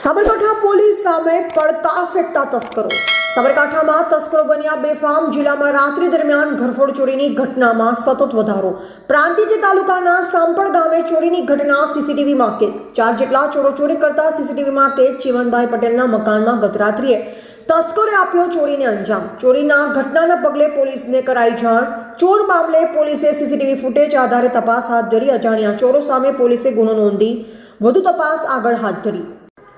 Sabarkantha police સામે પડકાર ફેંકતા તસ્કરો. સાબરકાંઠામાં તસ્કરો બન્યા બેફામ, જિલ્લામાં રાત્રિ દરમિયાન ઘરફોડ ચોરીની ઘટનામાં સતત વધારો. પ્રાંતિજ તાલુકાના સાંપડ ગામે ચોરીની ઘટના સીસીટીવીમાં કેદ ચાર જેટલા ચોરો ચોરી કરતા સીસીટીવીમાં કેદ ચીમનભાઈ પટેલના મકાનમાં ગત રાત્રિએ તસ્કરે આપ્યો ચોરીને અંજામ. ચોરીના ઘટનાના પગલે પોલીસને કરાઈ જાણ. ચોર મામલે પોલીસે સીસીટીવી ફૂટેજ આધારે તપાસ હાથ ધરી અજાણ્યા ચોરો સામે પોલીસે ગુનો નોંધી વધુ તપાસ આગળ હાથ ધરી.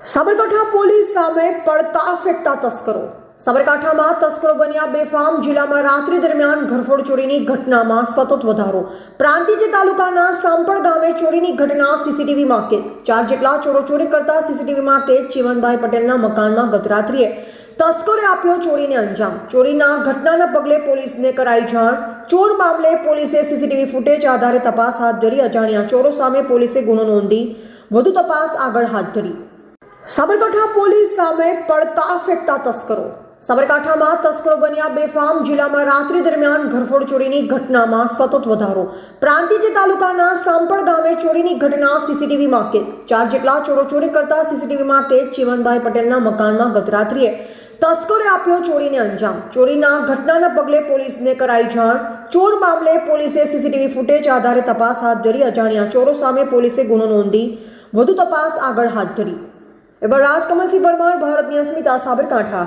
સાબરકાંઠા પોલીસ સામે પડકાર ફેંકતા તસ્કરો. સાબરકાંઠામાં તસ્કરો બન્યા બેફામ, જિલ્લામાં રાત્રિ દરમિયાન ઘરફોડ ચોરીની ઘટનામાં સતત વધારો. પ્રાંતિજ તાલુકાના સાંપડ ગામે ચોરીની ઘટના સીસીટીવીમાં કેદ ચાર જેટલા ચોરો ચોરી કરતા સીસીટીવીમાં કેદ ચીવનભાઈ પટેલના મકાનમાં ગત રાત્રિએ. તસ્કરે આપ્યો ચોરીને અંજામ. ચોરીના ઘટનાના પગલે પોલીસને કરાઈ જાણ. ચોર મામલે પોલીસે સીસીટીવી ફૂટેજ આધારે તપાસ હાથ ધરી અજાણ્યા ચોરો સામે પોલીસે ગુનો નોંધી. વધુ તપાસ આગળ હાથ ધરી. સાબરકાંઠા પોલીસ સામે પડકાર ફેંકતા તસ્કરો. સાબરકાંઠામાં તસ્કરો બન્યા બેફામ, જિલ્લામાં રાત્રિ દરમિયાન ઘરફોડ ચોરીની ઘટનામાં સતત વધારો. પ્રાંતિજ તાલુકાના સાંપડ ગામે ચોરીની ઘટના સીસીટીવીમાં કેદ. ચાર જેટલા ચોરો ચોરી કરતા સીસીટીવીમાં કેદ ચીમનભાઈ પટેલના મકાનમાં ગત રાત્રિએ તસ્કરે આપ્યો ચોરીને અંજામ. ચોરીના ઘટનાના પગલે પોલીસને કરાઈ જાણ. ચોર મામલે પોલીસે સીસીટીવી ફૂટેજ આધારે તપાસ હાથ ધરી અજાણ્યા ચોરો સામે પોલીસે ગુનો નોંધી વધુ તપાસ આગળ હાથ ધરી. એবার રાજકમલસિંહ પરમાર ભારતની અસ્મિતા સાબરકાંઠા.